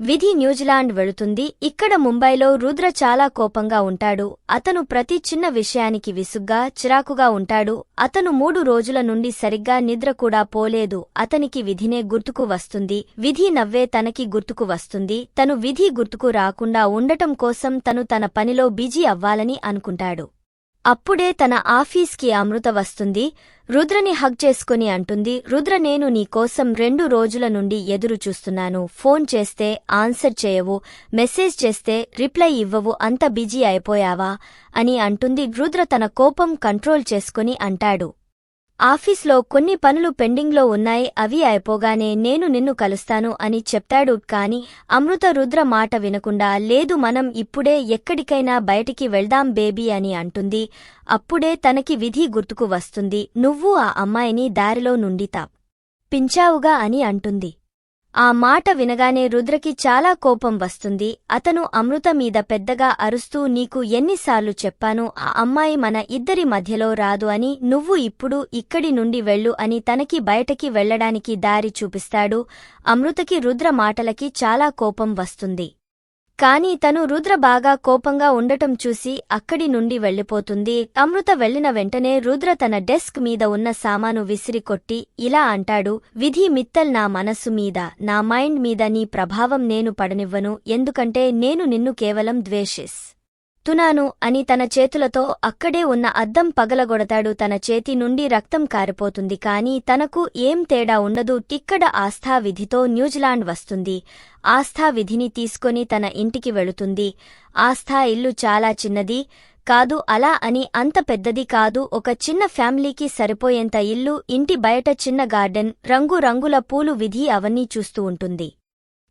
విధి న్యూజిలాండ్ వెళుతుంది. ఇక్కడ ముంబైలో రుద్ర చాలా కోపంగా ఉంటాడు. అతను ప్రతి చిన్న విషయానికి విసుగ్గా చిరాకుగా ఉంటాడు. అతను మూడు రోజుల నుండి సరిగ్గా నిద్ర కూడా పోలేదు. అతనికి విధినే గుర్తుకు వస్తుంది. విధి నవ్వే తనకి గుర్తుకు వస్తుంది. తను విధి గుర్తుకు రాకుండా ఉండటం కోసం తను తన పనిలో బిజీ అవ్వాలని అనుకుంటాడు. అప్పుడే తన ఆఫీస్కి అమృత వస్తుంది. రుద్రని హగ్ చేసుకుని అంటుంది రుద్ర నేను నీకోసం రెండు రోజుల నుండి ఎదురు చూస్తున్నాను. ఫోన్ చేస్తే ఆన్సర్ చేయవు. మెసేజ్ చేస్తే రిప్లై ఇవ్వవు. అంత బిజీ అయిపోయావా? అని అంటుంది. రుద్ర తన కోపం కంట్రోల్ చేసుకుని అంటాడు. ఆఫీస్లో కొన్ని పనులు పెండింగ్లో ఉన్నాయి అవి అయిపోగానే నేను నిన్ను కలుస్తాను అని చెప్తాడు. కాని అమృత రుద్ర మాట వినకుండా లేదు మనం ఇప్పుడే ఎక్కడికైనా బయటికి వెళ్దాం బేబీ అని అంటుంది. అప్పుడే తనకి విధి గుర్తుకు వస్తుంది. నువ్వు ఆ అమ్మాయిని దారిలో నుండి పించావుగా అని అంటుంది. ఆ మాట వినగానే రుద్రకి చాలా కోపం వస్తుంది. అతను అమృత మీద పెద్దగా అరుస్తూ నీకు ఎన్నిసార్లు చెప్పాను ఆ అమ్మాయి మన ఇద్దరి మధ్యలో రాదు అని నువ్వు ఇప్పుడు ఇక్కడి నుండి వెళ్ళు అని తనకి బయటకి వెళ్ళడానికి దారి చూపిస్తాడు. అమృతకి రుద్ర మాటలకి చాలా కోపం వస్తుంది. కాని తను రుద్ర బాగా కోపంగా ఉండటం చూసి అక్కడి నుండి వెళ్ళిపోతుంది. అమృత వెళ్ళిన వెంటనే రుద్ర తన డెస్క్ మీద ఉన్న సామాను విసిరి కొట్టి ఇలా అంటాడు విధి మిత్తల్ నా మనస్సు మీద నా మైండ్ మీద నీ ప్రభావం నేను పడనివ్వను ఎందుకంటే నేను నిన్ను కేవలం ద్వేషిస్. తున్నాను అని తన చేతులతో అక్కడే ఉన్న అద్దం పగలగొడతాడు. తన చేతి నుండి రక్తం కారిపోతుంది. కాని తనకు ఏం తేడా ఉండదు. టిక్కడ ఆస్థా విధితో న్యూజిలాండ్ వస్తుంది. ఆస్థా విధిని తీసుకొని తన ఇంటికి వెళుతుంది. ఆస్థా ఇల్లు చాలా చిన్నది కాదు. అలా అని అంత పెద్దది కాదు. ఒక చిన్న ఫ్యామిలీకి సరిపోయేంత ఇల్లు ఇంటి బయట చిన్న గార్డెన్ రంగురంగుల పూలు విధి అవన్నీ చూస్తూ ఉంటుంది.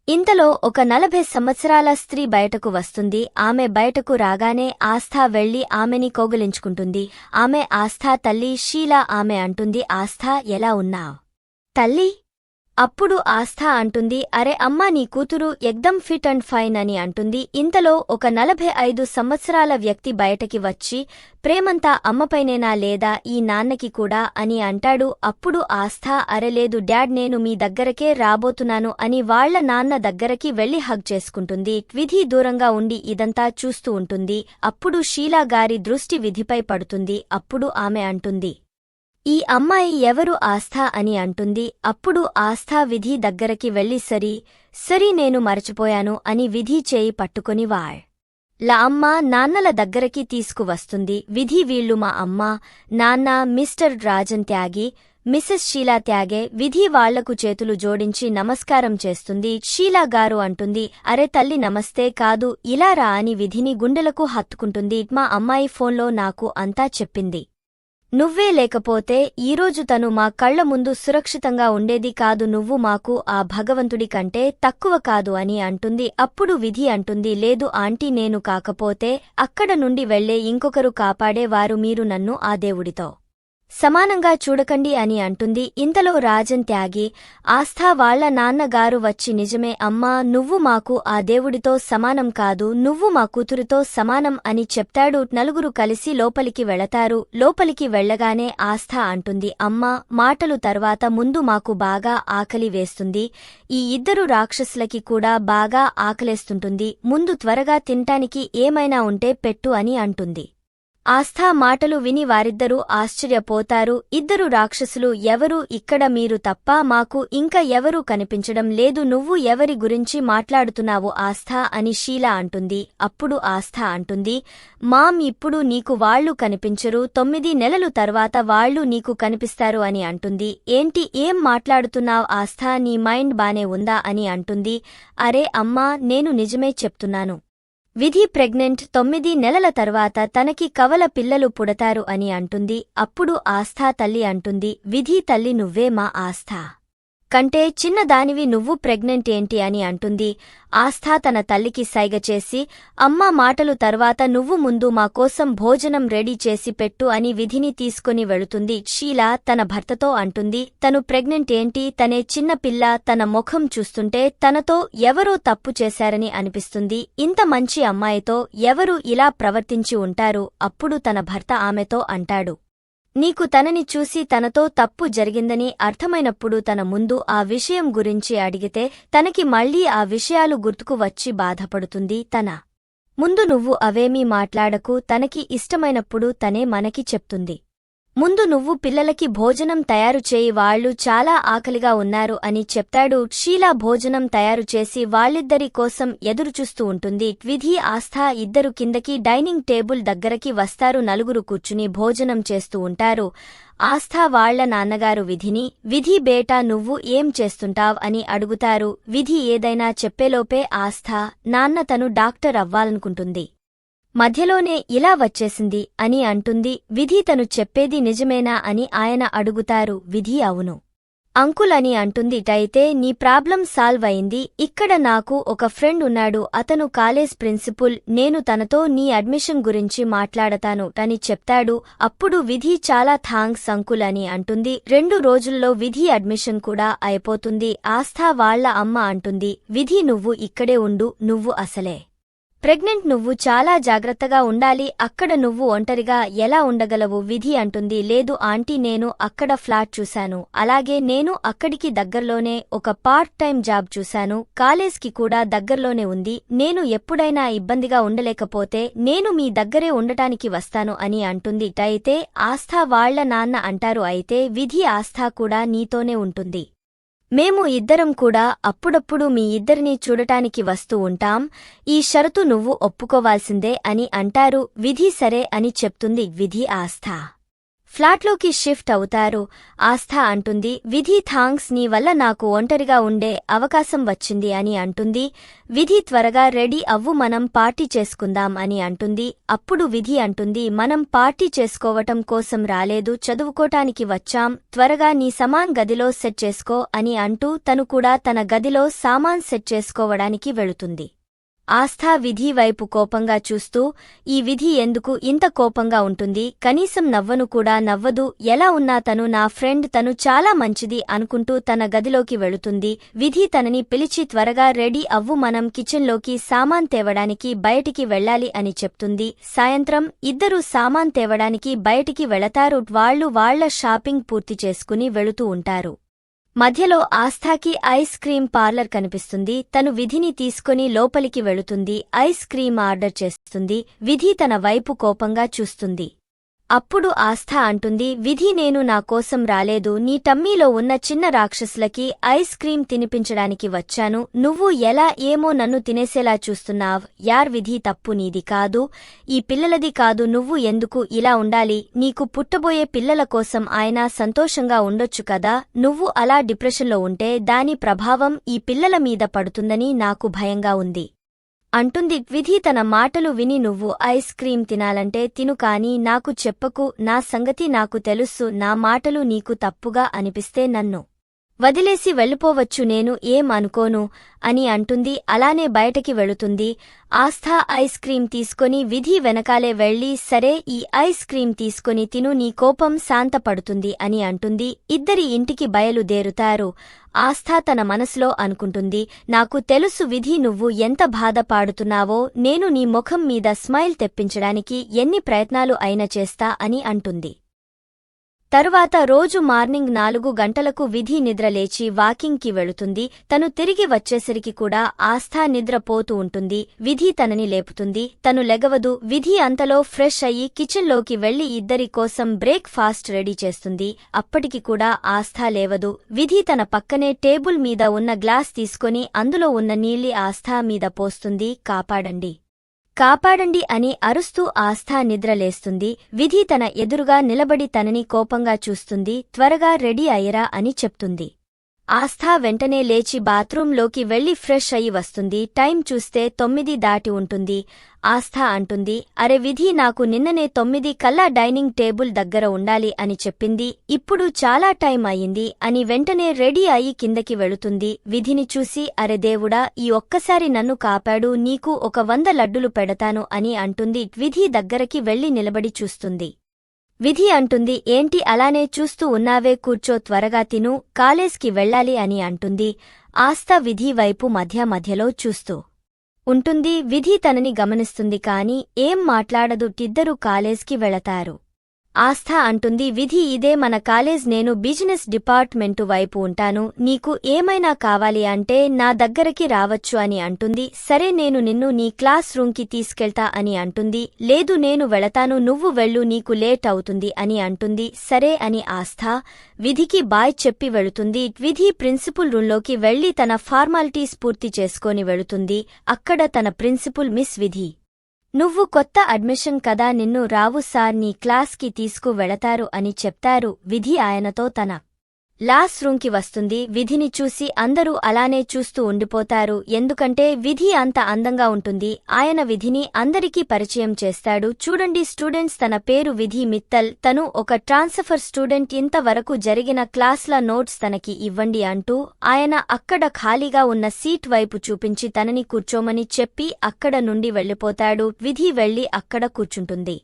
ఇంతలో ఒక నలభై సంవత్సరాల స్త్రీ బయటకు వస్తుంది. ఆమె బయటకు రాగానే ఆస్థా వెళ్ళి ఆమెని కోగులించుకుంటుంది. ఆమె ఆస్థా తల్లి షీలా ఆమె అంటుంది ఆస్థా ఎలా ఉన్నా? తల్లి అప్పుడు ఆస్థ అంటుంది అరే అమ్మా నీ కూతురు ఎగ్దం ఫిట్ అండ్ ఫైన్ అని అంటుంది. ఇంతలో ఒక నలభై ఐదు సంవత్సరాల వ్యక్తి బయటకి వచ్చి ప్రేమంతా అమ్మపైనేనా లేదా? ఈ నాన్నకి కూడా? అని అంటాడు. అప్పుడు ఆస్థ అరెలేదు డాడ్ నేను మీ దగ్గరకే రాబోతున్నాను అని వాళ్ళ నాన్న దగ్గరకి వెళ్ళి హగ్ చేసుకుంటుంది. విధి దూరంగా ఉండి ఇదంతా చూస్తూ ఉంటుంది. అప్పుడు షీలా గారి దృష్టి విధిపై పడుతుంది. అప్పుడు ఆమె అంటుంది ఈ అమ్మాయి ఎవరు ఆస్థా అని అంటుంది. అప్పుడు ఆస్థా విధి దగ్గరకి వెళ్ళి సరి సరి నేను మరచిపోయాను అని విధి చేయి పట్టుకుని వాళ్. లా అమ్మ నాన్నల దగ్గరకి తీసుకువస్తుంది. విధి వీళ్ళు మా అమ్మ నాన్న మిస్టర్ రాజన్ త్యాగి మిసెస్ షీలా త్యాగే విధి వాళ్ళకు చేతులు జోడించి నమస్కారం చేస్తుంది. షీలా గారు అంటుంది అరే తల్లి నమస్తే కాదు ఇలా రా అని విధిని గుండెలకు హత్తుకుంటుంది. మా అమ్మాయి ఫోన్లో నాకు అంతా చెప్పింది. నువ్వే లేకపోతే ఈరోజు తను మా కళ్ళ ముందు సురక్షితంగా ఉండేది కాదు నువ్వు మాకు ఆ భగవంతుడి కంటే తక్కువ కాదు అని అంటుంది. అప్పుడు విధి అంటుంది లేదు ఆంటీ నేను కాకపోతే అక్కడ నుండి వెళ్ళే ఇంకొకరు కాపాడేవారు మీరు నన్ను ఆ దేవుడితో. సమానంగా చూడకండి అని అంటుంది. ఇంతలో రాజన్ త్యాగి ఆస్థా వాళ్ళ నాన్నగారు వచ్చి నిజమే అమ్మా నువ్వు మాకు ఆ దేవుడితో సమానం కాదు నువ్వు మా కూతురుతో సమానం అని చెప్తాడు. నలుగురు కలిసి లోపలికి వెళతారు. లోపలికి వెళ్ళగానే ఆస్థా అంటుంది అమ్మా మాటలు తర్వాత ముందు మాకు బాగా ఆకలి వేస్తుంది. ఈ ఇద్దరు రాక్షసులకి కూడా బాగా ఆకలేస్తుంటుంది. ముందు త్వరగా తింటానికి ఏమైనా ఉంటే పెట్టు అని అంటుంది. ఆస్థా మాటలు విని వారిద్దరూ ఆశ్చర్యపోతారు. ఇద్దరు రాక్షసులు ఎవరు ఇక్కడ మీరు తప్ప మాకు ఇంకా ఎవరూ కనిపించడం లేదు నువ్వు ఎవరి గురించి మాట్లాడుతున్నావు ఆస్థా అని షీలా అంటుంది. అప్పుడు ఆస్థా అంటుంది మామ్ ఇప్పుడు నీకు వాళ్ళు కనిపించరు తొమ్మిది నెలలు తర్వాత వాళ్ళు నీకు కనిపిస్తారు అని అంటుంది. ఏంటి ఏం మాట్లాడుతున్నావ్ ఆస్థా నీ మైండ్ బానే ఉందా అని అంటుంది అరే అమ్మా నేను నిజమే చెప్తున్నాను. విధి ప్రెగ్నెంట్ తొమ్మిది నెలల తర్వాత తనకి కవల పిల్లలు పుడతారు అని అంటుంది. అప్పుడు ఆస్థా తల్లి అంటుంది విధి తల్లి నువ్వే మా ఆస్థా. కంటే చిన్నదానివి నువ్వు ప్రెగ్నెంట్ ఏంటి అని అంటుంది. ఆస్థా తన తల్లికి సైగ చేసి అమ్మా మాటలు తర్వాత నువ్వు ముందు మాకోసం భోజనం రెడీ చేసి పెట్టు అని విధిని తీసుకుని వెళుతుంది. షీలా తన భర్తతో అంటుంది తను ప్రెగ్నెంట్ ఏంటి? తనే చిన్న పిల్ల తన ముఖం చూస్తుంటే తనతో ఎవరో తప్పు చేశారని అనిపిస్తుంది. ఇంత మంచి అమ్మాయితో ఎవరు ఇలా ప్రవర్తించి ఉంటారు? అప్పుడు తన భర్త ఆమెతో అంటాడు. నీకు తనని చూసి తనతో తప్పు జరిగిందని అర్థమైనప్పుడు తన ముందు ఆ విషయం గురించి అడిగితే తనకి మళ్ళీ ఆ విషయాలు గుర్తుకు వచ్చి బాధపడుతుంది తన. ముందు నువ్వు అవేమీ మాట్లాడకు తనకి ఇష్టమైనప్పుడు తనే మనకి చెప్తుంది. ముందు నువ్వు పిల్లలకి భోజనం తయారు చేయి వాళ్ళు చాలా ఆకలిగా ఉన్నారు అని చెప్తాడు. షీలా భోజనం తయారు చేసి వాళ్ళిద్దరి కోసం ఎదురుచూస్తూ ఉంటుంది. విధి ఆస్థా ఇద్దరు కిందకి డైనింగ్ టేబుల్ దగ్గరకి వస్తారు. నలుగురు కూర్చుని భోజనం చేస్తూ ఉంటారు. ఆస్థా వాళ్ళ నాన్నగారు విధిని విధి బేటా నువ్వు ఏం చేస్తుంటావ్? అని అడుగుతారు. విధి ఏదైనా చెప్పేలోపే ఆస్థా నాన్న తను డాక్టర్ అవ్వాలనుకుంటుంది. మధ్యలోనే ఇలా వచ్చేసింది అని అంటుంది విధి తను చెప్పేది నిజమేనా అని ఆయన అడుగుతారు విధి అవును. అంకుల్ అని అంటుంది టైతే నీ ప్రాబ్లం సాల్వ్ అయింది ఇక్కడ నాకు ఒక ఫ్రెండ్ ఉన్నాడు అతను కాలేజ్ ప్రిన్సిపుల్ నేను తనతో నీ అడ్మిషన్ గురించి మాట్లాడతాను అని చెప్తాడు అప్పుడు విధి చాలా థాంక్స్ అంకుల్ అని అంటుంది రెండు రోజుల్లో విధి అడ్మిషన్ కూడా అయిపోతుంది ఆస్థా వాళ్ళ అమ్మ అంటుంది విధి నువ్వు ఇక్కడే ఉండు నువ్వు అసలే. ప్రెగ్నెంట్ నువ్వు చాలా జాగ్రత్తగా ఉండాలి అక్కడ నువ్వు ఒంటరిగా ఎలా ఉండగలవు విధి అంటుంది. లేదు ఆంటీ నేను అక్కడ ఫ్లాట్ చూశాను. అలాగే నేను అక్కడికి దగ్గర్లోనే ఒక పార్ట్ టైం జాబ్ చూశాను. కాలేజ్కి కూడా దగ్గర్లోనే ఉంది. నేను ఎప్పుడైనా ఇబ్బందిగా ఉండలేకపోతే నేను మీ దగ్గరే ఉండటానికి వస్తాను అని అంటుంది. అయితే ఆస్థా వాళ్ళ నాన్న అంటారు. అయితే విధి ఆస్థా కూడా నీతోనే ఉంటుంది. మేము ఇద్దరం కూడా అప్పుడప్పుడు మీ ఇద్దరినీ చూడటానికి వస్తూ ఉంటాం. ఈ షరతు నువ్వు ఒప్పుకోవాల్సిందే అని అంటారు. విధి సరే అని చెప్తుంది విధి ఆస్థ. ఫ్లాట్లోకి షిఫ్ట్ అవుతారు. ఆస్థా అంటుంది విధి థాంక్స్ నీ వల్ల నాకు ఒంటరిగా ఉండే అవకాశం వచ్చింది అని అంటుంది. విధి త్వరగా రెడీ అవ్వు మనం పార్టీ చేసుకుందాం అని అంటుంది. అప్పుడు విధి అంటుంది మనం పార్టీ చేసుకోవటం కోసం రాలేదు చదువుకోటానికి వచ్చాం త్వరగా నీ సమాన్ గదిలో సెట్ చేసుకో అని అంటూ తను కూడా తన గదిలో సామాన్ సెట్ చేసుకోవడానికి వెళుతుంది. ఆస్థా విధి వైపు కోపంగా చూస్తూ ఈ విధి ఎందుకు ఇంత కోపంగా ఉంటుంది? కనీసం నవ్వను కూడా నవ్వదు. ఎలా ఉన్నా తను నా ఫ్రెండ్ తను చాలా మంచిది అనుకుంటూ తన గదిలోకి వెళుతుంది. విధి తనని పిలిచి త్వరగా రెడీ అవ్వు మనం కిచెన్లోకి సామాన్ తేవడానికి బయటికి వెళ్ళాలి అని చెప్తుంది. సాయంత్రం ఇద్దరూ సామాన్ తేవడానికి బయటికి వెళతారు. వాళ్ళు వాళ్ళ షాపింగ్ పూర్తి చేసుకుని వెళుతూ ఉంటారు. మధ్యలో ఆస్థాకి ఐస్ క్రీం పార్లర్ కనిపిస్తుంది. తను విధిని తీసుకుని లోపలికి వెళుతుంది. ఐస్ క్రీం ఆర్డర్ చేస్తుంది. విధి తన వైపు కోపంగా చూస్తుంది. అప్పుడు ఆస్థ అంటుంది విధి నేను నా కోసం రాలేదు. నీ టమ్మీలో ఉన్న చిన్న రాక్షసులకి ఐస్ క్రీం తినిపించడానికి వచ్చాను. నువ్వు ఎలా ఏమో నన్ను తినేసేలా చూస్తున్నావ్. యార్ విధి తప్పు నీది కాదు. ఈ పిల్లలది కాదు. నువ్వు ఎందుకు ఇలా ఉండాలి? నీకు పుట్టబోయే పిల్లల కోసం ఆయన సంతోషంగా ఉండొచ్చు కదా. నువ్వు అలా డిప్రెషన్లో ఉంటే దాని ప్రభావం ఈ పిల్లల మీద పడుతుందని నాకు భయంగా ఉంది. అంటుంది విధి తన మాటలు విని నువ్వు ఐస్ క్రీం తినాలంటే తిను కాని నాకు చెప్పకు నా సంగతి నాకు తెలుసు నా మాటలు నీకు తప్పుగా అనిపిస్తే నన్ను. వదిలేసి వెళ్ళిపోవచ్చు నేను ఏం అనుకోను అని అంటుంది. అలానే బయటకి వెళుతుంది. ఆస్థా ఐస్ క్రీం తీసుకొని విధి వెనకాలే వెళ్ళి సరే ఈ ఐస్ క్రీం తీసుకొని తిను నీ కోపం శాంతపడుతుంది అని అంటుంది. ఇద్దరి ఇంటికి బయలుదేరుతారు. ఆస్థా తన మనసులో అనుకుంటుంది. నాకు తెలుసు విధి నువ్వు ఎంత బాధపాడుతున్నావో నేను నీ ముఖం మీద స్మైల్ తెప్పించడానికి ఎన్ని ప్రయత్నాలు అయినా చేస్తా అని అంటుంది. తరువాత రోజు మార్నింగ్ నాలుగు గంటలకు విధి నిద్రలేచి వాకింగ్కి వెళుతుంది. తను తిరిగి వచ్చేసరికి కూడా ఆస్థా నిద్రపోతూ ఉంటుంది. విధి తనని లేపుతుంది. తను లెగవదు. విధి అంతలో ఫ్రెష్ అయ్యి కిచెన్లోకి వెళ్ళి ఇద్దరి కోసం బ్రేక్ ఫాస్ట్ రెడీ చేస్తుంది. అప్పటికి కూడా ఆస్థా లేవదు. విధి తన పక్కనే టేబుల్ మీద ఉన్న గ్లాస్ తీసుకొని అందులో ఉన్న నీళ్ళి ఆస్థా మీద పోస్తుంది. కాపాడండి. కాపాడండి అని అరుస్తూ ఆస్థా నిద్రలేస్తుంది. విధి తన ఎదురుగా నిలబడి తనని కోపంగా చూస్తుంది. త్వరగా రెడీ అయ్యరా అని చెప్తుంది. ఆస్థా వెంటనే లేచి బాత్రూంలోకి వెళ్ళి ఫ్రెష్ అయి వస్తుంది. టైం చూస్తే తొమ్మిది దాటి ఉంటుంది. ఆస్థా అంటుంది అరే విధి నాకు నిన్ననే తొమ్మిది కల్లా డైనింగ్ టేబుల్ దగ్గర ఉండాలి అని చెప్పింది. ఇప్పుడు చాలా టైం అయింది అని వెంటనే రెడీ అయి కిందకి వెళుతుంది. విధిని చూసి అరే దేవుడా ఈ ఒక్కసారి నన్ను కాపాడు నీకు ఒక వంద లడ్డులు పెడతాను అని అంటుంది. విధి దగ్గరకి వెళ్ళి నిలబడి చూస్తుంది. విధి అంటుంది ఏంటి అలానే చూస్తూ ఉన్నావే కూర్చో త్వరగా తిను కాలేజ్కి వెళ్ళాలి అని అంటుంది. ఆస్త విధి వైపు మధ్య మధ్యలో చూస్తూ ఉంటుంది. విధి తనని గమనిస్తుంది కాని ఏం మాట్లాడదు టిద్దరూ కాలేజ్కి వెళతారు. ఆస్థ అంటుంది విధి ఇదే మన కాలేజ్ నేను బిజినెస్ డిపార్ట్మెంటు వైపు ఉంటాను. నీకు ఏమైనా కావాలి అంటే నా దగ్గరకి రావచ్చు అని అంటుంది. సరే నేను నిన్ను నీ క్లాస్ రూమ్కి తీసుకెళ్తా అని అంటుంది. లేదు నేను వెళతాను నువ్వు వెళ్ళు నీకు లేట్ అవుతుంది అని అంటుంది. సరే అని ఆస్థ విధికి బాయ్ చెప్పి వెళుతుంది. విధి ప్రిన్సిపుల్ రూంలోకి వెళ్ళి తన ఫార్మాలిటీస్ పూర్తి చేసుకొని వెళుతుంది. అక్కడ తన ప్రిన్సిపుల్ మిస్ విధి. నువ్వు కొత్త అడ్మిషన్ కదా నిన్ను రావు సార్ నీ క్లాస్కి తీసుకు వెళతారు అని చెప్తారు విధి ఆయనతో తన లాస్ రూంకి వస్తుంది. విధిని చూసి అందరూ అలానే చూస్తూ ఉండిపోతారు. ఎందుకంటే విధి అంత అందంగా ఉంటుంది. ఆయన విధిని అందరికీ పరిచయం చేస్తాడు. చూడండి స్టూడెంట్స్ తన పేరు విధి మిత్తల్. తను ఒక ట్రాన్స్ఫర్ స్టూడెంట్. ఇంతవరకు జరిగిన క్లాస్ల నోట్స్ తనకి ఇవ్వండి అంటూ ఆయన అక్కడ ఖాళీగా ఉన్న సీట్ వైపు చూపించి తనని కూర్చోమని చెప్పి అక్కడ నుండి వెళ్ళిపోతాడు. విధి వెళ్ళి అక్కడ కూర్చుంటుంది.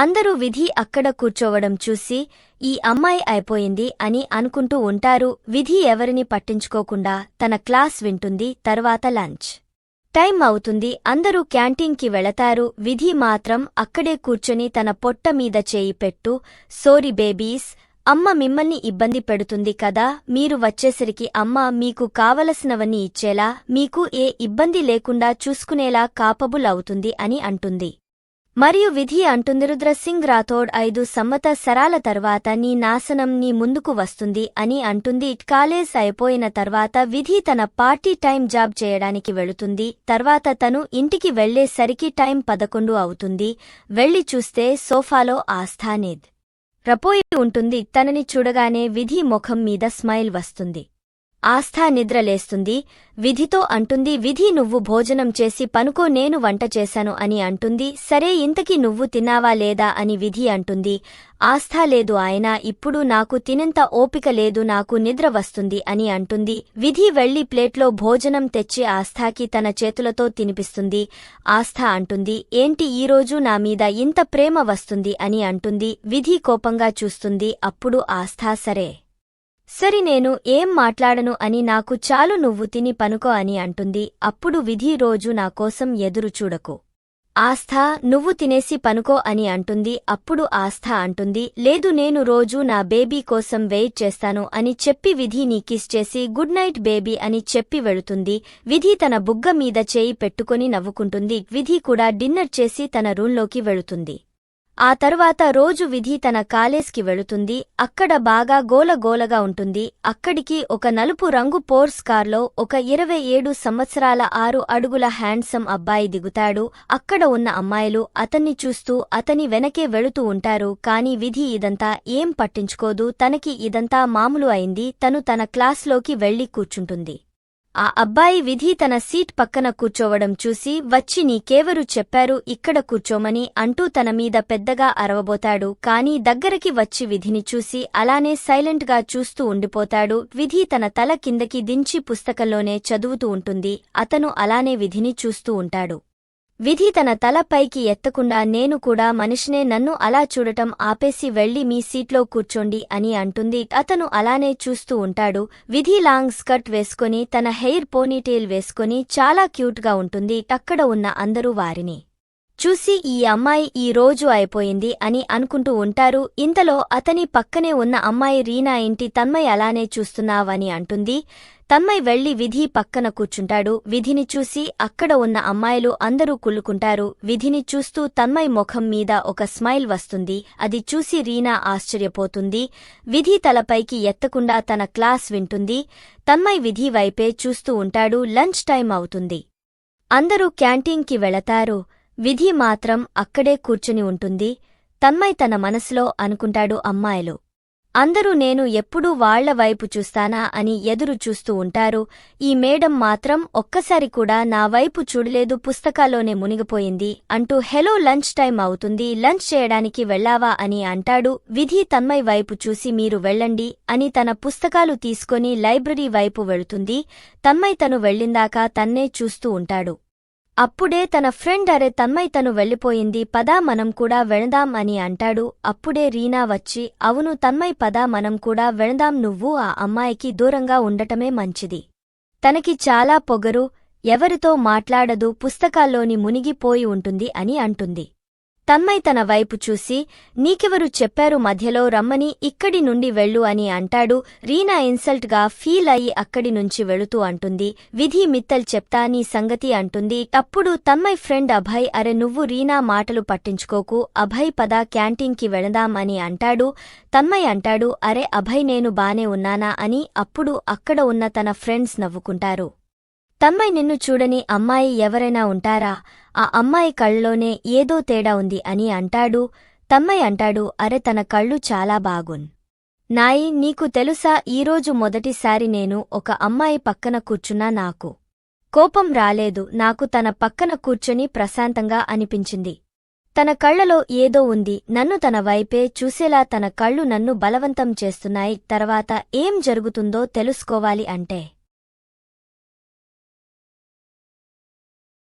అందరూ విధి అక్కడ కూర్చోవడం చూసి ఈ అమ్మాయి అయిపోయింది అని అనుకుంటూ ఉంటారు. విధి ఎవరిని పట్టించుకోకుండా తన క్లాస్ వింటుంది. తర్వాత లంచ్ టైం అవుతుంది. అందరూ క్యాంటీన్కి వెళతారు. విధి మాత్రం అక్కడే కూర్చొని తన పొట్ట మీద చేయి పెట్టు. సోరీ బేబీస్ అమ్మ మిమ్మల్ని ఇబ్బంది పెడుతుంది కదా. మీరు వచ్చేసరికి అమ్మ మీకు కావలసినవన్నీ ఇచ్చేలా మీకు ఏ ఇబ్బంది లేకుండా చూసుకునేలా కాపబుల్ అవుతుంది అని అంటుంది. మరియు విధి అంటుంది రుద్రసింగ్ రాథోడ్ ఐదు సంవత్సరాల తర్వాత నీ నాశనం నీ ముందుకు వస్తుంది అని అంటుంది. కాలేజ్ అయిపోయిన తర్వాత విధి తన పార్టీ టైం జాబ్ చేయడానికి వెళుతుంది. తర్వాత తను ఇంటికి వెళ్ళేసరికి టైం పదకొండు అవుతుంది. వెళ్ళి చూస్తే సోఫాలో ఆస్థానేద్ రపోయి ఉంటుంది. తనని చూడగానే విధి ముఖం మీద స్మైల్ వస్తుంది. ఆస్థా నిద్రలేస్తుంది విధితో అంటుంది విధి నువ్వు భోజనం చేసి పనుకో నేను వంట చేశాను అని అంటుంది. సరే ఇంతకీ నువ్వు తిన్నావా లేదా? అని విధి అంటుంది. ఆస్థా లేదు ఆయన ఇప్పుడు నాకు తినంత ఓపిక లేదు నాకు నిద్ర వస్తుంది అని అంటుంది. విధి వెళ్ళి ప్లేట్లో భోజనం తెచ్చి ఆస్థాకి తన చేతులతో తినిపిస్తుంది. ఆస్థా అంటుంది ఏంటి ఈరోజు నా మీద ఇంత ప్రేమ వస్తుంది? అని అంటుంది. విధి కోపంగా చూస్తుంది. అప్పుడు ఆస్థా సరే సరి నేను ఏం మాట్లాడను అని నాకు చాలు నువ్వు తిని పనుకో అని అంటుంది. అప్పుడు విధి రోజు నాకోసం ఎదురుచూడకు ఆస్థ ఆస్థా నువ్వు తినేసి పనుకో అని అంటుంది. అప్పుడు ఆస్థ అంటుంది లేదు నేను రోజూ నా బేబీ కోసం వెయిట్ చేస్తాను అని చెప్పి విధి నీ కిస్ చేసి గుడ్ నైట్ బేబీ అని చెప్పి వెళుతుంది. విధి తన బుగ్గ మీద చేయి పెట్టుకుని నవ్వుకుంటుంది. విధి కూడా డిన్నర్ చేసి తన రూంలోకి వెళుతుంది. ఆ తరువాత రోజు విధి తన కాలేజ్కి వెళుతుంది. అక్కడ బాగా గోలగోలగా ఉంటుంది. అక్కడికి ఒక నలుపు రంగు పోర్స్ కార్లో ఒక ఇరవై ఏడు సంవత్సరాల ఆరు అడుగుల హ్యాండ్సమ్ అబ్బాయి దిగుతాడు. అక్కడ ఉన్న అమ్మాయిలు అతన్ని చూస్తూ అతని వెనకే వెళుతూ ఉంటారు. కాని విధి ఇదంతా ఏం పట్టించుకోదు. తనకి ఇదంతా మామూలు అయింది. తను తన క్లాస్లోకి వెళ్ళి కూర్చుంటుంది. ఆ అబ్బాయి విధి తన సీట్ పక్కన కూర్చోవడం చూసి వచ్చి నీకేవరు చెప్పారు ఇక్కడ కూర్చోమని అంటూ తన మీద పెద్దగా అరవబోతాడు. కాని దగ్గరికి వచ్చి విధిని చూసి అలానే సైలెంట్గా చూస్తూ ఉండిపోతాడు. విధి తన తల కిందకి దించి పుస్తకంలోనే చదువుతూ ఉంటుంది. అతను అలానే విధిని చూస్తూ ఉంటాడు. విధి తన తల పైకి ఎత్తకుండా నేను కూడా మనిషినే నన్ను అలా చూడటం ఆపేసి వెళ్ళి మీ సీట్లో కూర్చోండి అని అంటుంది. అతను అలానే చూస్తూ ఉంటాడు. విధి లాంగ్ స్కర్ట్ వేసుకుని తన హెయిర్ పోనీటెయిల్ వేసుకొని చాలా క్యూట్గా ఉంటుంది. అక్కడ ఉన్న అందరూ వారిని చూసి ఈ అమ్మాయి ఈ రోజు అయిపోయింది అని అనుకుంటూ ఉంటారు. ఇంతలో అతని పక్కనే ఉన్న అమ్మాయి రీనా ఇంటి తన్మయ్ అలానే చూస్తున్నావని అంటుంది. తమ్మై వెళ్ళి విధి పక్కన కూర్చుంటాడు. విధిని చూసి అక్కడ ఉన్న అమ్మాయిలు అందరూ కుళ్ళుకుంటారు. విధిని చూస్తూ తన్మయ్ ముఖం మీద ఒక స్మైల్ వస్తుంది. అది చూసి రీనా ఆశ్చర్యపోతుంది. విధి తలపైకి ఎత్తకుండా తన క్లాస్ వింటుంది. తన్మయ్ విధి వైపే చూస్తూ ఉంటాడు. లంచ్ టైం అవుతుంది. అందరూ క్యాంటీన్కి వెళతారు. విధి మాత్రం అక్కడే కూర్చుని ఉంటుంది. తన్మయ్ తన మనసులో అనుకుంటాడు అమ్మాయిలు. అందరూ నేను ఎప్పుడూ వాళ్ళ వైపు చూస్తానా అని ఎదురు చూస్తూ ఉంటారు. ఈ మేడం మాత్రం ఒక్కసారి కూడా నా వైపు చూడలేదు పుస్తకాల్లోనే మునిగిపోయింది అంటూ హెలో లంచ్ టైం అవుతుంది లంచ్ చేయడానికి వెళ్ళావా అని అంటాడు. విధి తన్మయ్ వైపు చూసి మీరు వెళ్ళండి అని తన పుస్తకాలు తీసుకొని లైబ్రరీ వైపు వెళుతుంది. తన్మయ్ తను వెళ్ళిందాకా తన్నే చూస్తూ ఉంటాడు. అప్పుడే తన ఫ్రెండ్ అరే తన్మయ్ తను వెళ్ళిపోయింది పదా మనం కూడా వెళదాం అని అంటాడు. అప్పుడే రీనా వచ్చి అవును తన్మయ్ పదా మనం కూడా వెళదాం నువ్వు ఆ అమ్మాయికి దూరంగా ఉండటమే మంచిది. తనకి చాలా పొగరు ఎవరితో మాట్లాడదు పుస్తకాల్లోని మునిగిపోయి ఉంటుంది అని అంటుంది. తన్మయ్ తన వైపు చూసి నీకెవరు చెప్పారు మధ్యలో రమ్మని ఇక్కడి నుండి వెళ్ళు అని అంటాడు. రీనా ఇన్సల్ట్గా ఫీల్ అయి అక్కడి నుంచి వెళుతూ అంటుంది. విధి మిత్తల్ చెప్తా నీ సంగతి అంటుంది. అప్పుడు తన్మయ్ ఫ్రెండ్ అభయ్ అరె నువ్వు రీనా మాటలు పట్టించుకోకు అభయ్ పద క్యాంటీన్కి వెళదాం అని అంటాడు. తన్మయ్ అంటాడు అరే అభయ్ నేను బానే ఉన్నానా అని అప్పుడు అక్కడ ఉన్న తన ఫ్రెండ్స్ నవ్వుకుంటారు. తన్మయ్ నిన్ను చూడని అమ్మాయి ఎవరైనా ఉంటారా? ఆ అమ్మాయి కళ్ళలోనే ఏదో తేడా ఉంది అని అంటాడు తమ్మయ్య అంటాడు అరె తన కళ్ళు చాలా బాగున్. నాయి నీకు తెలుసా ఈరోజు మొదటిసారి నేను ఒక అమ్మాయి పక్కన కూర్చున్నా నాకు. కోపం రాలేదు నాకు తన పక్కన కూర్చొని ప్రశాంతంగా అనిపించింది. తన కళ్ళలో ఏదో ఉంది నన్ను తన వైపే చూసేలా తన కళ్ళు నన్ను బలవంతం చేస్తున్నాయి తర్వాత ఏం జరుగుతుందో తెలుసుకోవాలి అంటే